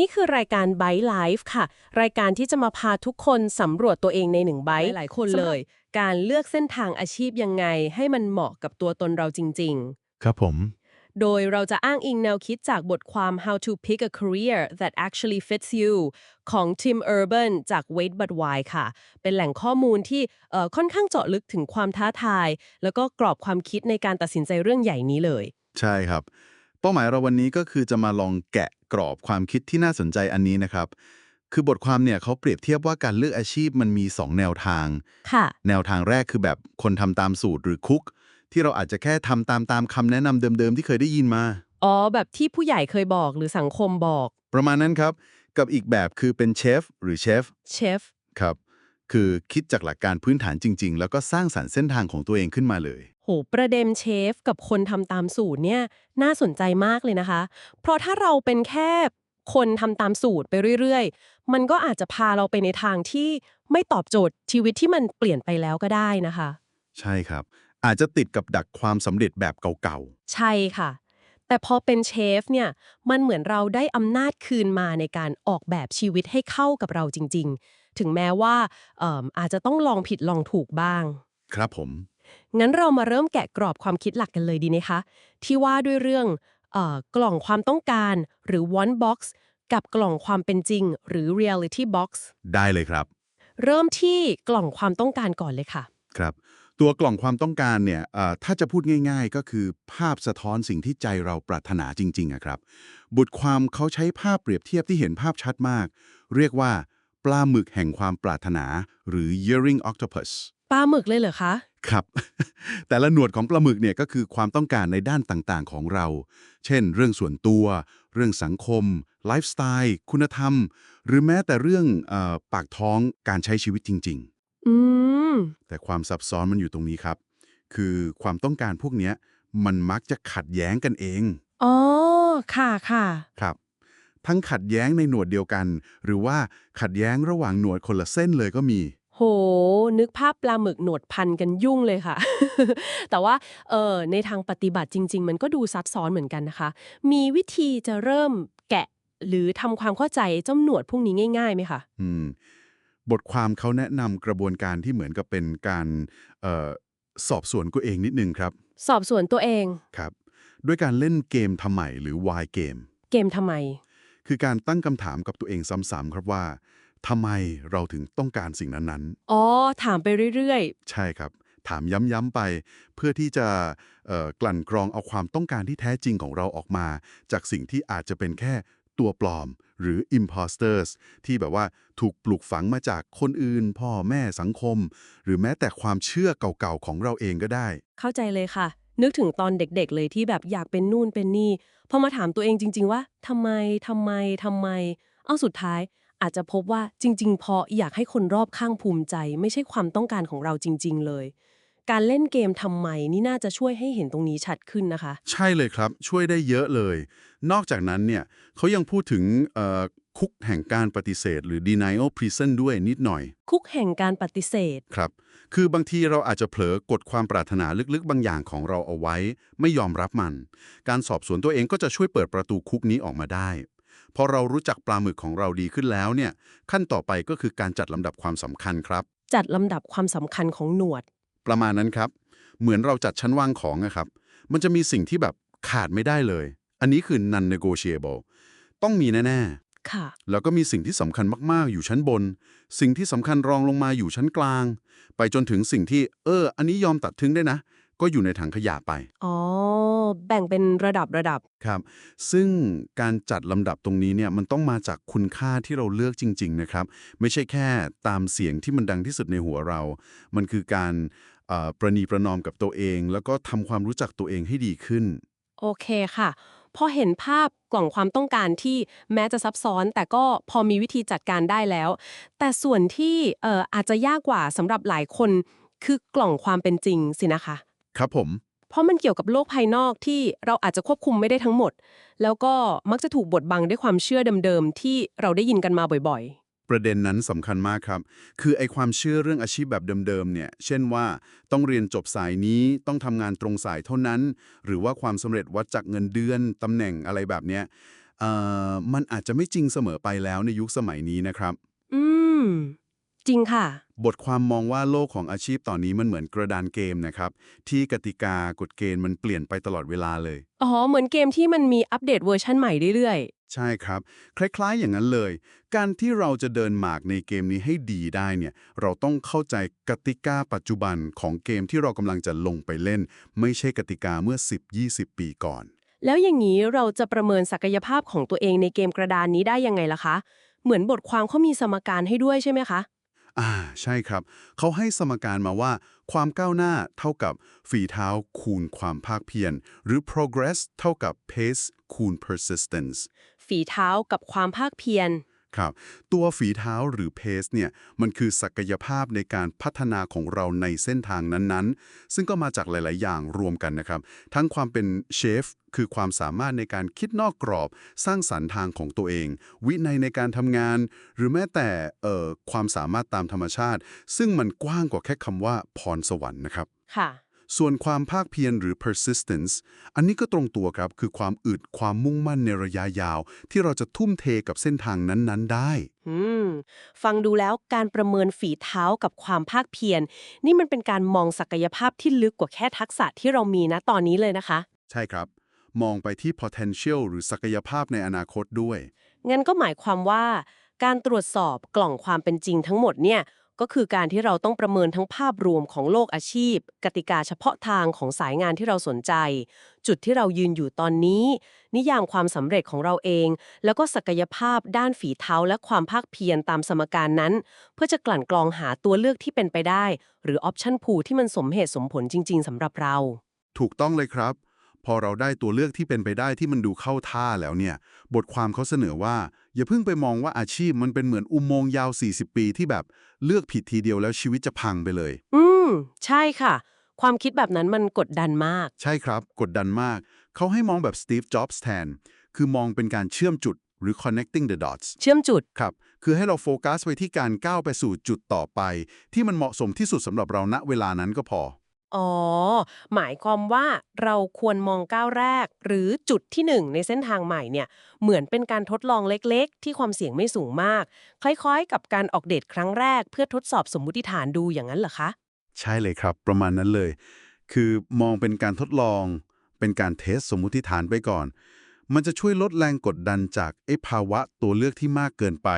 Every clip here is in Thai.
นี่คือรายการ Byte Life ค่ะ รายการที่จะมาพาทุกคนสำรวจตัวเองในหนึ่งไบหลายๆคนเลย การเลือกเส้นทางอาชีพยังไง ให้มันเหมาะกับตัวตนเราจริง ครับผม ๆ โดยเราจะอ้างอิงแนวคิดจากบทความ How to Pick a Career That Actually Fits You ของ Tim Urban จาก Wait But Why ค่ะ เป็นแหล่งข้อมูลที่เอ่อค่อนข้างเจาะลึกถึงความท้าทาย แล้วก็กรอบความคิดในการตัดสินใจเรื่องใหญ่นี้เลย ใช่ครับ เป้าหมายเราวันนี้ก็คือจะมาลองแกะกรอบความคิดที่น่าสนใจอันนี้นะครับ คือบทความเนี่ยเขาเปรียบเทียบว่าการเลือกอาชีพมันมี 2 แนวทาง ค่ะ แนวทางแรกคือแบบคนทำตามสูตรหรือคุก ที่เราอาจจะแค่ทำตามตามคำแนะนำเดิมๆที่เคยได้ยินมา อ๋อ แบบที่ผู้ใหญ่เคยบอกหรือสังคมบอกประมาณนั้นครับ กับอีกแบบคือเป็นเชฟหรือเชฟเชฟ ครับ คือคิดจากหลักการพื้นฐานจริง ๆ แล้วก็สร้างสรรค์เส้นทางของตัวเองขึ้นมาเลย โหประเด็นเชฟกับคนทำตามสูตรเนี่ยน่าสนใจมากเลยนะคะ เพราะถ้าเราเป็นแค่คนทำตามสูตรไปเรื่อยๆ มันก็อาจจะพาเราไปในทางที่ไม่ตอบโจทย์ชีวิตที่มันเปลี่ยนไปแล้วก็ได้นะคะ ใช่ครับ อาจจะติดกับดักความสำเร็จแบบเก่าใช่ค่ะ แต่พอเป็นเชฟเนี่ยมันเหมือนเราได้อำนาจคืนมาในการออกแบบชีวิตให้เข้ากับเราจริง ๆ ถึงแม้ว่าเอิ่มอาจจะต้องลองผิดลองถูกบ้างๆครับผม งั้นเรามาเริ่มแกะกรอบความคิดหลักกันเลยดีไหมคะ ที่ว่าด้วยเรื่องเอ่อกล่องความต้องการหรือ one box กับกล่องความเป็นจริง หรือ reality box ได้เลยครับ เริ่มที่กล่องความต้องการก่อนเลยค่ะ ครับ ตัวกล่องความต้องการเนี่ยเอ่อถ้าจะพูดง่าย ๆ ก็คือภาพสะท้อนสิ่งที่ใจเราปรารถนาจริงๆอะครับ บทความเขาใช้ภาพเปรียบเทียบที่เห็นภาพชัดมาก เรียกว่าปลาหมึกแห่งความปรารถนา หรือ Yearing Octopus ปลาหมึกเลยเหรอคะ ครับ แต่ละหนวดของปลาหมึกเนี่ยก็คือความต้องการในด้านต่างๆของเรา เช่น เรื่องส่วนตัว เรื่องสังคม ไลฟ์สไตล์ คุณธรรม หรือแม้แต่เรื่องเออปากท้องการใช้ชีวิตจริงอืมๆแต่ความซับซ้อนมันอยู่ตรงนี้ครับ คือความต้องการพวกเนี้ยมันมักจะขัดแย้งกันเอง อ๋อ ค่ะค่ะ ครับ ทั้งขัดแย้งในหนวดเดียวกัน หรือว่าขัดแย้งระหว่างหนวดคนละเส้นเลยก็มี โห นึกภาพปลาหมึกหนวดพันกันยุ่งเลยค่ะ แต่ว่าเออในทางปฏิบัติจริง ๆ มันก็ดูซับซ้อนเหมือนกันนะคะ มีวิธีจะเริ่มแกะหรือทำความเข้าใจเจ้าหนวดพวกนี้ง่ายๆไหมคะอืมบทความเขาแนะนำกระบวนการที่เหมือนกับเป็นการเออสอบสวนตัวเองนิดนึงครับ สอบสวนตัวเองครับ ด้วยการเล่นเกมทำไมหรือ why เกม เกมทำไม คือการตั้งคำถามกับตัวเองซ้ำๆครับว่า ทำไมเราถึงต้องการสิ่งนั้นอ๋อ ถามไปเรื่อยๆ ใช่ครับ ถามย้ำๆไป เพื่อที่จะเอ่อกลั่นกรองเอาความต้องการที่แท้จริงของเราออกมา จากสิ่งที่อาจจะเป็นแค่ตัวปลอม หรือ imposters ที่แบบว่าถูกปลูกฝังมาจากคนอื่น พ่อแม่สังคม หรือแม้แต่ความเชื่อเก่าๆของเราเองก็ได้ๆเข้าใจเลยค่ะ นึกถึงตอนเด็กๆเลยที่แบบอยากเป็นนู่นเป็นนี่พอมาถามตัวเองจริง ๆ ว่าทำไมทำไมทำไม เอาสุดท้าย อาจจะพบว่าจริงๆพออยากให้คนรอบข้างภูมิใจ ไม่ใช่ความต้องการของเราจริง ๆ เลย การเล่นเกมทำไมนี่น่าจะช่วยให้เห็นตรงนี้ชัดขึ้นนะคะ ใช่เลยครับ ช่วยได้เยอะเลย นอกจากนั้นเนี่ยเขายังพูดถึงเอ่อคุกแห่งการปฏิเสธ หรือ denial prison ด้วยนิดหน่อย คุกแห่งการปฏิเสธครับ คือบางทีเราอาจจะเผลอกดความปรารถนาลึกๆ บางอย่างของเราเอาไว้ ไม่ยอมรับมัน การสอบสวนตัวเองก็จะช่วยเปิดประตูคุกนี้ออกมาได้ พอเรารู้จักปลาหมึกของเราดีขึ้นแล้วเนี่ย ขั้นต่อไปก็คือการจัดลำดับความสำคัญครับ จัดลำดับความสำคัญของหนวด ประมาณนั้นครับ เหมือนเราจัดชั้นวางของนะครับ มันจะมีสิ่งที่แบบขาดไม่ได้เลย อันนี้คือ non negotiable ต้องมีแน่ค่ะๆแล้วก็มีสิ่งที่สำคัญมากๆ อยู่ชั้นบน สิ่งที่สำคัญรองลงมาอยู่ชั้นกลาง ไปจนถึงสิ่งที่ เออ อันนี้ยอมตัดทิ้งได้นะ ก็อยู่ในถังขยะไป อ๋อ แบ่งเป็นระดับระดับ ครับ ซึ่งการจัดลำดับตรงนี้เนี่ยมันต้องมาจากคุณค่าที่เราเลือกจริง ๆ นะครับ ไม่ใช่แค่ตามเสียงที่มันดังที่สุดในหัวเรา มันคือการเอ่อประนีประนอมกับตัวเอง แล้วก็ทำความรู้จักตัวเองให้ดีขึ้น โอเคค่ะ พอเห็นภาพกล่องความต้องการที่แม้จะซับซ้อน แต่ก็พอมีวิธีจัดการได้แล้ว แต่ส่วนที่เอ่ออาจจะยากกว่าสำหรับหลายคนคือกล่องความเป็นจริงสินะคะ ครับผม เพราะมันเกี่ยวกับโลกภายนอกที่เราอาจจะควบคุมไม่ได้ทั้งหมด แล้วก็มักจะถูกบดบังด้วยความเชื่อเดิมๆที่เราได้ยินกันมาบ่อยประเด็นนั้นสำคัญมากครับ คือไอความเชื่อเรื่องอาชีพแบบเดิมๆเนี่ย เช่นว่าต้องเรียนจบสายนี้ต้องทำงานตรงสายเท่านั้น หรือว่าความสำเร็จวัดจากเงินเดือนตำแหน่งอะไรแบบเนี้ยเอ่อมันอาจจะไม่จริงเสมอไปแล้วในยุคสมัยนี้นะครับ อืม จริงค่ะ บทความมองว่าโลกของอาชีพตอนนี้มันเหมือนกระดานเกมนะครับ ที่กติกากฎเกณฑ์มันเปลี่ยนไปตลอดเวลาเลย อ๋อ เหมือนเกมที่มันมีอัปเดตเวอร์ชันใหม่เรื่อยใช่ครับ คล้ายๆอย่างนั้นเลย การที่เราจะเดินหมากในเกมนี้ให้ดีได้เนี่ย เราต้องเข้าใจกติกาปัจจุบันของเกมที่เรากำลังจะลงไปเล่น ไม่ใช่กติกาเมื่อ 10-20 ปีก่อน ๆ แล้วอย่างนี้เราจะประเมินศักยภาพของตัวเองในเกมกระดานนี้ได้ยังไงล่ะคะ เหมือนบทความเขามีสมการให้ด้วยใช่ไหมคะ อ่า ใช่ครับ เขาให้สมการมาว่า ความก้าวหน้าเท่ากับฝีเท้าคูณความภาคเพียร หรือ progress เท่ากับ pace คูณ persistence ฝีเท้ากับความภาคเพียร ครับ ตัวฝีเท้าหรือ pace เนี่ยมันคือศักยภาพในการพัฒนาของเราในเส้นทางนั้นๆ ซึ่งก็มาจากหลาย ๆ อย่างรวมกันนะครับ ทั้งความเป็นเชฟคือความสามารถในการคิดนอกกรอบ สร้างสรรค์ทางของตัวเอง วินัยในการทำงาน หรือแม้แต่เอ่อความสามารถตามธรรมชาติ ซึ่งมันกว้างกว่าแค่คำว่าพรสวรรค์นะครับค่ะ ส่วนความภาคเพียรหรือ persistence อันนี้ก็ตรงตัวครับ คือความอึดความมุ่งมั่นในระยะยาว ที่เราจะทุ่มเทกับเส้นทางนั้นๆ ได้อืมฟังดูแล้วการประเมินฝีเท้ากับความภาคเพียรนี่มันเป็นการมองศักยภาพที่ลึกกว่าแค่ทักษะที่เรามีนะตอนนี้เลยนะคะ ใช่ครับ มองไปที่ potential หรือศักยภาพในอนาคตด้วยงั้นก็หมายความว่า การตรวจสอบกล่องความเป็นจริงทั้งหมดเนี่ย ก็คือการที่เราต้องประเมินทั้งภาพรวมของโลกอาชีพ กติกาเฉพาะทางของสายงานที่เราสนใจ จุดที่เรายืนอยู่ตอนนี้ นิยามความสำเร็จของเราเอง แล้วก็ศักยภาพด้านฝีเท้าและความภาคเพียรตามสมการนั้น เพื่อจะกลั่นกรองหาตัวเลือกที่เป็นไปได้ หรือออปชันพูที่มันสมเหตุสมผลจริง ๆสำหรับเรา ถูกต้องเลยครับ พอเราได้ตัวเลือกที่เป็นไปได้ที่มันดูเข้าท่าแล้วเนี่ย บทความเขาเสนอว่า อย่าเพิ่งไปมองว่าอาชีพมันเป็นเหมือนอุโมงค์ยาว 40 ปีที่แบบเลือกผิดทีเดียวแล้วชีวิตจะพังไปเลย อืม ใช่ค่ะ ความคิดแบบนั้นมันกดดันมาก ใช่ครับ กดดันมาก เขาให้มองแบบสตีฟจ็อบส์แทนคือมองเป็นการเชื่อมจุดหรือ connecting the dots เชื่อมจุด ครับ คือให้เราโฟกัสไปที่การก้าวไปสู่จุดต่อไป ที่มันเหมาะสมที่สุดสำหรับเราณเวลานั้นก็พอ อ๋อ หมายความว่าเราควรมองก้าวแรก หรือจุดที่หนึ่งในเส้นทางใหม่เนี่ย เหมือนเป็นการทดลองเล็กๆ ที่ความเสี่ยงไม่สูงมาก คล้ายๆ กับการออกเดทครั้งแรก เพื่อทดสอบสมมุติฐานดูอย่างนั้นเหรอคะ ใช่เลยครับ ประมาณนั้นเลย คือมองเป็นการทดลอง เป็นการเทสสมมุติฐานไปก่อน มันจะช่วยลดแรงกดดันจากไอ้ภาวะตัวเลือกที่มากเกินไป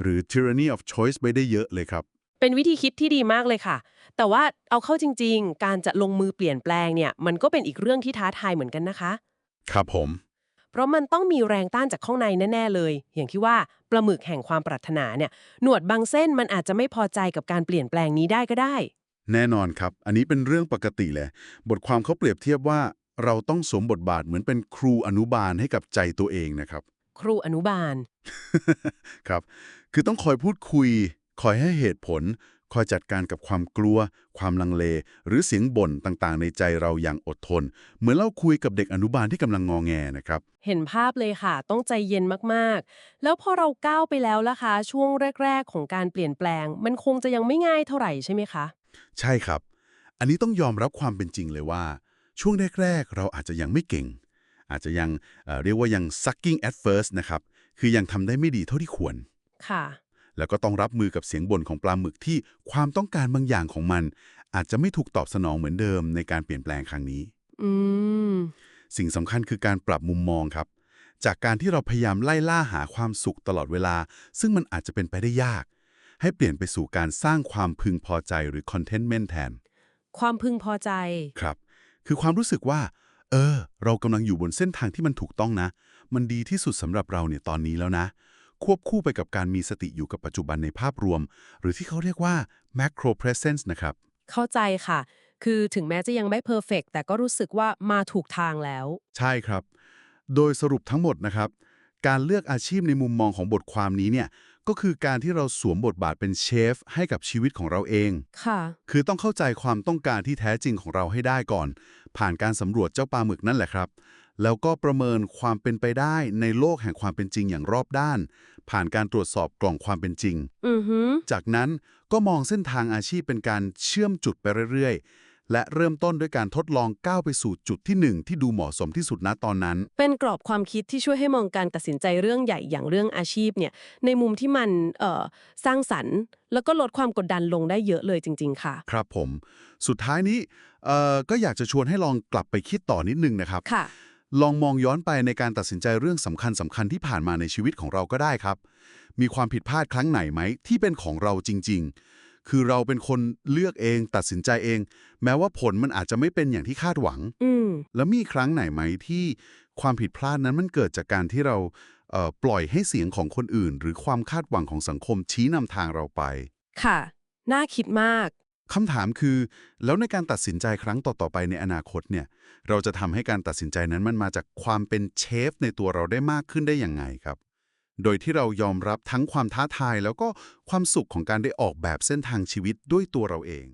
หรือ tyranny of choice ไปได้เยอะเลยครับ เป็นวิธีคิดที่ดีมากเลยค่ะ แต่ว่าเอาเข้าจริง ๆ การจะลงมือเปลี่ยนแปลงเนี่ยมันก็เป็นอีกเรื่องที่ท้าทายเหมือนกันนะคะ ครับผม เพราะมันต้องมีแรงต้านจากข้างในแน่ ๆ เลย อย่างที่ว่าปลาหมึกแห่งความปรารถนาเนี่ยหนวดบางเส้นมันอาจจะไม่พอใจกับการเปลี่ยนแปลงนี้ได้ก็ได้ แน่นอนครับ อันนี้เป็นเรื่องปกติเลย บทความเขาเปรียบเทียบว่า เราต้องสวมบทบาทเหมือนเป็นครูอนุบาลให้กับใจตัวเองนะครับ ครูอนุบาล ครับ คือต้องคอยพูดคุย คอยให้เหตุผล คอยจัดการกับความกลัว ความลังเล หรือเสียงบ่นต่างๆ ในใจเราอย่างอดทน เหมือนเราคุยกับเด็กอนุบาลที่กำลังงอแงนะครับ เห็นภาพเลยค่ะ ต้องใจเย็นมากๆ แล้วพอเราก้าวไปแล้วล่ะคะ ช่วงแรก ๆ ของการเปลี่ยนแปลง มันคงจะยังไม่ง่ายเท่าไหร่ใช่ไหมคะ ใช่ครับ อันนี้ต้องยอมรับความเป็นจริงเลยว่า ช่วงแรก ๆ เราอาจจะยังไม่เก่ง อาจจะยังเอ่อเรียกว่ายัง sucking at first นะครับ คือยังทำได้ไม่ดีเท่าที่ควร ค่ะ แล้วก็ต้องรับมือกับเสียงบ่นของปลาหมึกที่ความต้องการบางอย่างของมัน อาจจะไม่ถูกตอบสนองเหมือนเดิมในการเปลี่ยนแปลงครั้งนี้ อืม สิ่งสำคัญคือการปรับมุมมองครับ จากการที่เราพยายามไล่ล่าหาความสุขตลอดเวลา ซึ่งมันอาจจะเป็นไปได้ยาก ให้เปลี่ยนไปสู่การสร้างความพึงพอใจหรือ contentment แทน ความพึงพอใจ ครับ คือความรู้สึกว่า เออ เรากำลังอยู่บนเส้นทางที่มันถูกต้องนะ มันดีที่สุดสำหรับเราเนี่ยตอนนี้แล้วนะ ควบคู่ไปกับการมีสติอยู่กับปัจจุบันในภาพรวม หรือที่เขาเรียกว่า macro presence นะครับ เข้าใจค่ะ คือถึงแม้จะยังไม่เพอร์เฟกแต่ก็รู้สึกว่ามาถูกทางแล้ว ใช่ครับ โดยสรุปทั้งหมดนะครับ การเลือกอาชีพในมุมมองของบทความนี้เนี่ยก็คือการที่เราสวมบทบาทเป็นเชฟให้กับชีวิตของเราเอง ค่ะ คือต้องเข้าใจความต้องการที่แท้จริงของเราให้ได้ก่อน ผ่านการสำรวจเจ้าปลาหมึกนั่นแหละครับ แล้วก็ประเมินความเป็นไปได้ในโลกแห่งความเป็นจริงอย่างรอบด้าน ผ่านการตรวจสอบกล่องความเป็นจริงอือหือจากนั้นก็มองเส้นทางอาชีพเป็นการเชื่อมจุดไปเรื่อยและเริ่มต้นด้วยการทดลองก้าวไปสู่จุดที่หนึ่งที่ดูเหมาะสมที่สุดณตอนนั้น เป็นกรอบความคิดที่ช่วยให้มองการตัดสินใจเรื่องใหญ่อย่างเรื่องอาชีพเนี่ยในมุมที่มันเอ่อสร้างสรรค์ แล้วก็ลดความกดดันลงได้เยอะเลยจริง ๆ ค่ะ ครับผม สุดท้ายนี้เอ่อก็อยากจะชวนให้ลองกลับไปคิดต่อนิดนึงนะครับค่ะ ลองมองย้อนไปในการตัดสินใจเรื่องสำคัญสำคัญที่ผ่านมาในชีวิตของเราก็ได้ครับ มีความผิดพลาดครั้งไหนไหมที่เป็นของเราจริง ๆ คือเราเป็นคนเลือกเอง ตัดสินใจเอง แม้ว่าผลมันอาจจะไม่เป็นอย่างที่คาดหวัง อืม แล้วมีครั้งไหนไหมที่ความผิดพลาดนั้นมันเกิดจากการที่เราเอ่อปล่อยให้เสียงของคนอื่น หรือความคาดหวังของสังคมชี้นำทางเราไป ค่ะ น่าคิดมาก คำถามคือ แล้วในการตัดสินใจครั้งต่อๆไปในอนาคตเนี่ย เราจะทำให้การตัดสินใจนั้นมันมาจากความเป็นเชฟในตัวเราได้มากขึ้นได้อย่างไงครับ โดยที่เรายอมรับทั้งความท้าทายแล้วก็ความสุขของการได้ออกแบบเส้นทางชีวิตด้วยตัวเราเอง